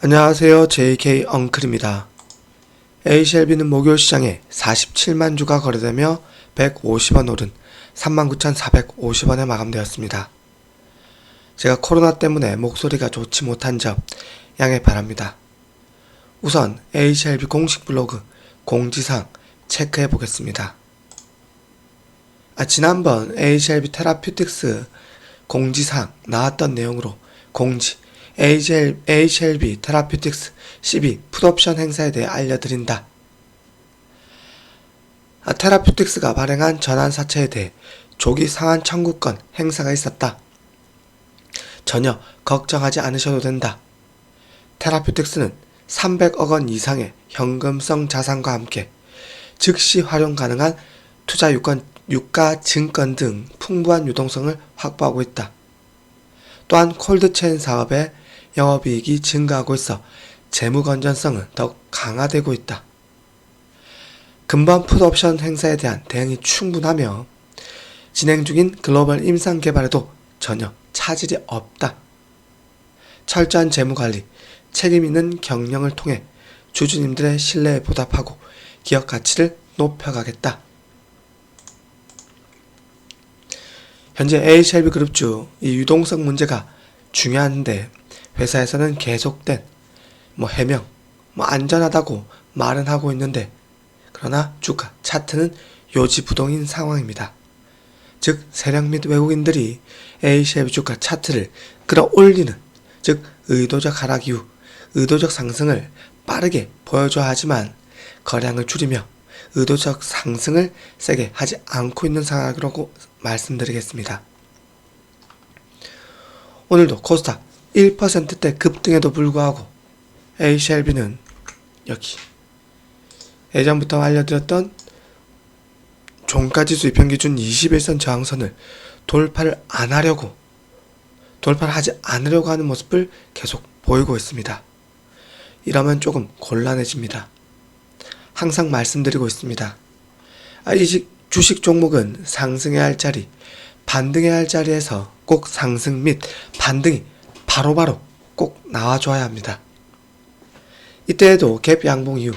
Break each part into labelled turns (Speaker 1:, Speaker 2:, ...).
Speaker 1: 안녕하세요. JK 엉클입니다. A쉘비는 목요일 시장에 47만 주가 거래되며 150원 오른 39,450원에 마감되었습니다. 제가 코로나 때문에 목소리가 좋지 못한 점 양해 바랍니다. 우선 A쉘비 공식 블로그 공지사항 체크해 보겠습니다. 아, 지난번 A쉘비 테라퓨틱스 공지사항 나왔던 내용으로 공지 HL, HLB 테라퓨틱스 12 풋옵션 행사에 대해 알려드린다. 아, 테라퓨틱스가 발행한 전환사채에 대해 조기 상한 청구권 행사가 있었다. 전혀 걱정하지 않으셔도 된다. 테라퓨틱스는 300억 원 이상의 현금성 자산과 함께 즉시 활용 가능한 투자 유권, 유가 증권 등 풍부한 유동성을 확보하고 있다. 또한 콜드체인 사업의 영업이익이 증가하고 있어 재무 건전성은 더욱 강화되고 있다. 근본 풋옵션 행사에 대한 대응이 충분하며 진행 중인 글로벌 임상 개발에도 전혀 차질이 없다. 철저한 재무 관리, 책임 있는 경영을 통해 주주님들의 신뢰에 보답하고 기업 가치를 높여가겠다. 현재 A쉘비 그룹주 이 유동성 문제가 중요한데 회사에서는 계속된 뭐 해명, 뭐 안전하다고 말은 하고 있는데 그러나 주가 차트는 요지부동인 상황입니다. 즉 세력 및 외국인들이 A쉘비 주가 차트를 끌어올리는 즉 의도적 하락 이후 의도적 상승을 빠르게 보여줘야 하지만 거량을 줄이며 의도적 상승을 세게 하지 않고 있는 상황이라고 말씀드리겠습니다. 오늘도 코스닥 1%대 급등에도 불구하고 A쉘비는 여기 예전부터 알려드렸던 종가지수 이평기준 21선 저항선을 돌파를 안 하려고 돌파를 하지 않으려고 하는 모습을 계속 보이고 있습니다. 이러면 조금 곤란해집니다. 항상 말씀드리고 있습니다. 아, 이 지- 주식 종목은 상승해야 할 자리, 반등해야 할 자리에서 꼭 상승 및 반등이 바로바로 꼭 나와줘야 합니다. 이때에도 갭 양봉 이후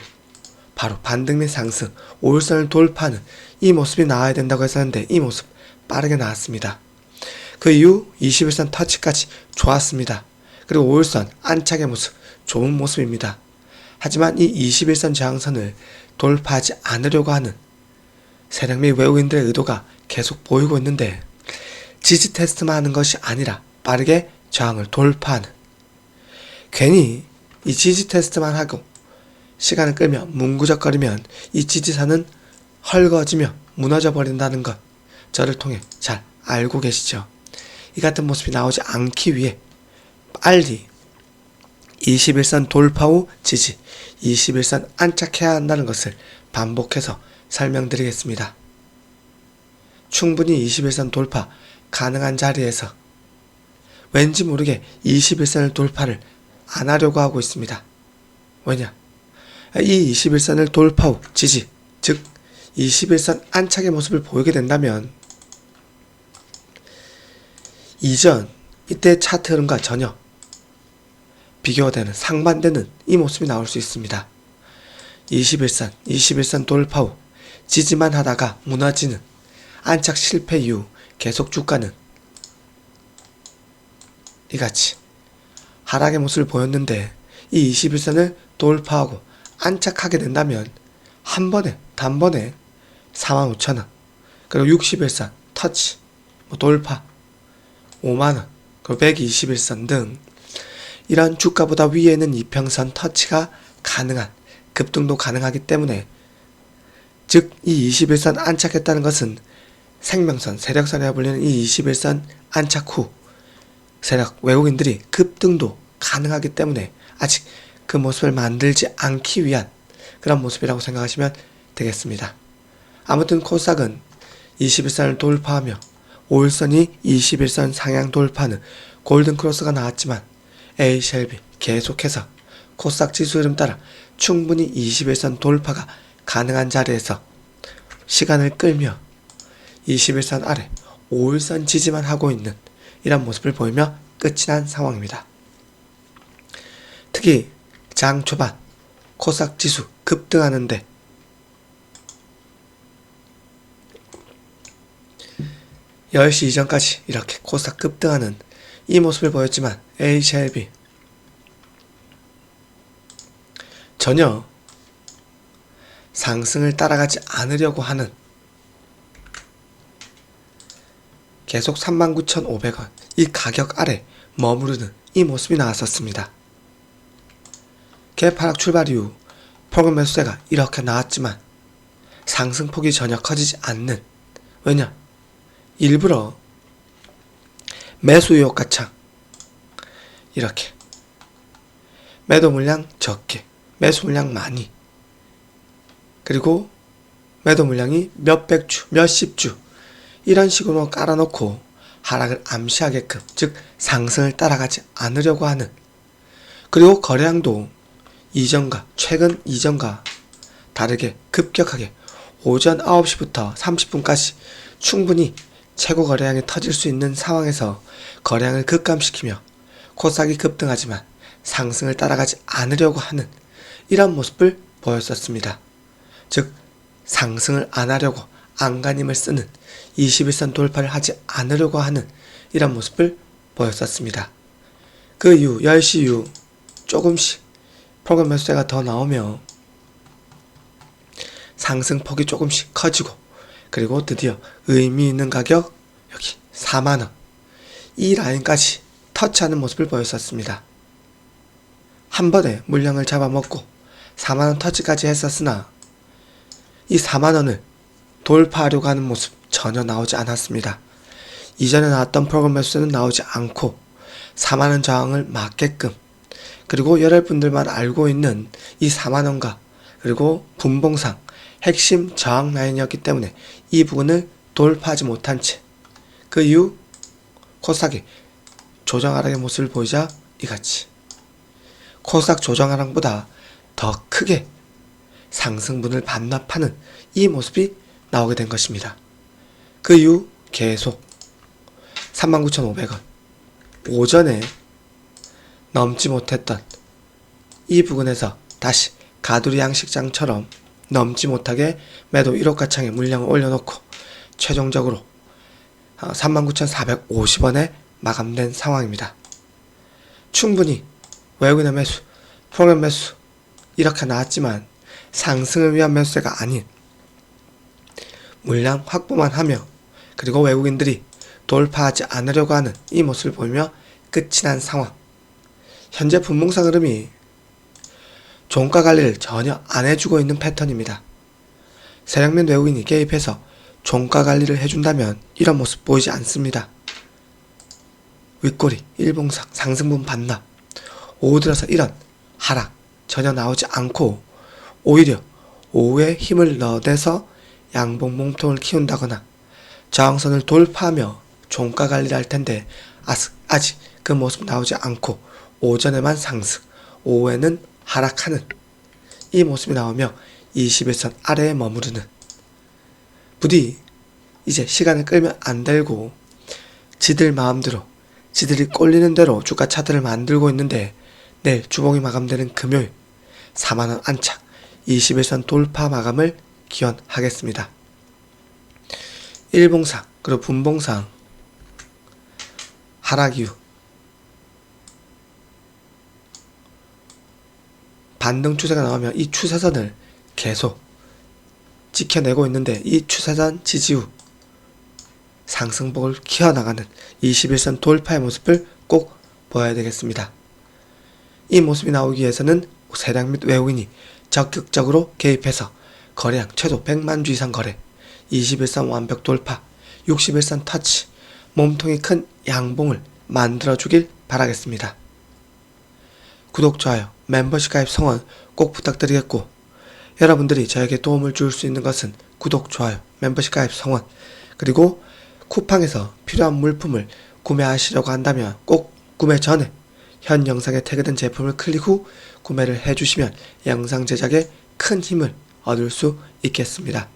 Speaker 1: 바로 반등 및 상승, 5일선을 돌파하는 이 모습이 나와야 된다고 했었는데 이 모습 빠르게 나왔습니다. 그 이후 21선 터치까지 좋았습니다. 그리고 5일선 안착의 모습 좋은 모습입니다. 하지만 이 21선 저항선을 돌파하지 않으려고 하는 세력 및 외국인들의 의도가 계속 보이고 있는데 지지 테스트만 하는 것이 아니라 빠르게 저항을 돌파하는 괜히 이 지지 테스트만 하고 시간을 끌면 문구적거리면 이 지지선은 헐거지며 무너져 버린다는 것 저를 통해 잘 알고 계시죠. 이 같은 모습이 나오지 않기 위해 빨리 21선 돌파 후 지지, 21선 안착해야 한다는 것을 반복해서 설명드리겠습니다. 충분히 21선 돌파 가능한 자리에서 왠지 모르게 21선을 돌파를 안 하려고 하고 있습니다. 왜냐? 이 21선을 돌파 후 지지, 즉 21선 안착의 모습을 보이게 된다면 이전 이때 차트 흐름과 전혀 비교되는 상반되는 이 모습이 나올 수 있습니다. 21선, 21선 돌파 후 지지만 하다가 무너지는 안착 실패 이후 계속 주가는 이같이 하락의 모습을 보였는데 이 21선을 돌파하고 안착하게 된다면 한 번에 단번에 45,000원 그리고 61선 터치 뭐 돌파 5만원 그리고 121선 등 이런 주가보다 위에는 이평선 터치가 가능한 급등도 가능하기 때문에 즉 이 21선 안착했다는 것은 생명선, 세력선이라 불리는 이 21선 안착 후 세력 외국인들이 급등도 가능하기 때문에 아직 그 모습을 만들지 않기 위한 그런 모습이라고 생각하시면 되겠습니다. 아무튼 코스닥은 21선을 돌파하며 5일선이 21선 상향 돌파는 골든 크로스가 나왔지만 A쉘비 계속해서 코스닥 지수 흐름 따라 충분히 21선 돌파가 가능한 자리에서 시간을 끌며 21선 아래 5일선 지지만 하고 있는 이런 모습을 보이며 끝이 난 상황입니다. 특히 장 초반 코스닥 지수 급등하는데 열시 이전까지 이렇게 코스닥 급등하는 이 모습을 보였지만 HLB 전혀 상승을 따라가지 않으려고 하는 계속 39,500원. 이 가격 아래 머무르는 이 모습이 나왔었습니다. 개파락 출발 이후 프로그램 매수세가 이렇게 나왔지만 상승폭이 전혀 커지지 않는 왜냐? 일부러 매수 의혹 가창. 이렇게. 매도 물량 적게 매수 물량 많이. 그리고 매도 물량이 몇백 주, 몇십 주 이런 식으로 깔아놓고 하락을 암시하게끔 즉 상승을 따라가지 않으려고 하는 그리고 거래량도 이전과 최근 이전과 다르게 급격하게 오전 9시부터 30분까지 충분히 최고 거래량이 터질 수 있는 상황에서 거래량을 급감시키며 코스닥이 급등하지만 상승을 따라가지 않으려고 하는 이런 모습을 보였었습니다. 즉 상승을 안 하려고 안간힘을 쓰는 21선 돌파를 하지 않으려고 하는 이런 모습을 보였었습니다. 그 이후 10시 이후 조금씩 프로그램 매수세가 더 나오며 상승폭이 조금씩 커지고 그리고 드디어 의미 있는 가격 여기 4만원 이 라인까지 터치하는 모습을 보였었습니다. 한 번에 물량을 잡아먹고 4만원 터치까지 했었으나 이 4만원을 돌파하려고 하는 모습 전혀 나오지 않았습니다. 이전에 나왔던 프로그램 매수는 나오지 않고 4만원 저항을 막게끔 그리고 여러분들만 알고 있는 이 4만원과 그리고 분봉상 핵심 저항 라인이었기 때문에 이 부분을 돌파하지 못한 채 그 이후 코스닥이 조정 하락의 모습을 보이자 이같이 코스닥 조정 하락보다 더 크게 상승분을 반납하는 이 모습이 나오게 된 것입니다. 그 이후 계속 39,500원 오전에 넘지 못했던 이 부분에서 다시 가두리 양식장처럼 넘지 못하게 매도 1호 가창에 물량을 올려놓고 최종적으로 39,450원에 마감된 상황입니다. 충분히 외국인의 매수, 프로그램 매수 이렇게 나왔지만 상승을 위한 매수세가 아닌 물량 확보만 하며 그리고 외국인들이 돌파하지 않으려고 하는 이 모습을 보이며 끝이 난 상황. 현재 분봉상 흐름이 종가 관리를 전혀 안 해주고 있는 패턴입니다. 세력면 외국인이 개입해서 종가 관리를 해준다면 이런 모습 보이지 않습니다. 윗꼬리, 일봉상, 상승분 반납, 오후 들어서 이런 하락 전혀 나오지 않고 오히려 오후에 힘을 넣어대서 양봉 몸통을 키운다거나 저항선을 돌파하며 종가 관리를 할 텐데 아직 그 모습 나오지 않고 오전에만 상승, 오후에는 하락하는 이 모습이 나오며 21선 아래에 머무르는. 부디 이제 시간을 끌면 안 되고 지들 마음대로 지들이 꼴리는 대로 주가 차트를 만들고 있는데 내일 주봉이 마감되는 금요일 4만원 안착 21선 돌파 마감을 기원하겠습니다. 일봉상 그리고 분봉상 하락 이후 반등 추세가 나오면 이 추세선을 계속 지켜내고 있는데 이 추세선 지지 후 상승폭을 키워나가는 21선 돌파의 모습을 꼭 보아야 되겠습니다. 이 모습이 나오기 위해서는 세력 및 외국인이 적극적으로 개입해서 거래량 최소 100만 주 이상 거래, 21선 완벽 돌파, 61선 터치, 몸통이 큰 양봉을 만들어 주길 바라겠습니다. 구독, 좋아요, 멤버십 가입 성원 꼭 부탁드리겠고 여러분들이 저에게 도움을 줄 수 있는 것은 구독, 좋아요, 멤버십 가입 성원 그리고 쿠팡에서 필요한 물품을 구매하시려고 한다면 꼭 구매 전에 현 영상에 태그된 제품을 클릭 후 구매를 해주시면 영상 제작에 큰 힘을 얻을 수 있겠습니다.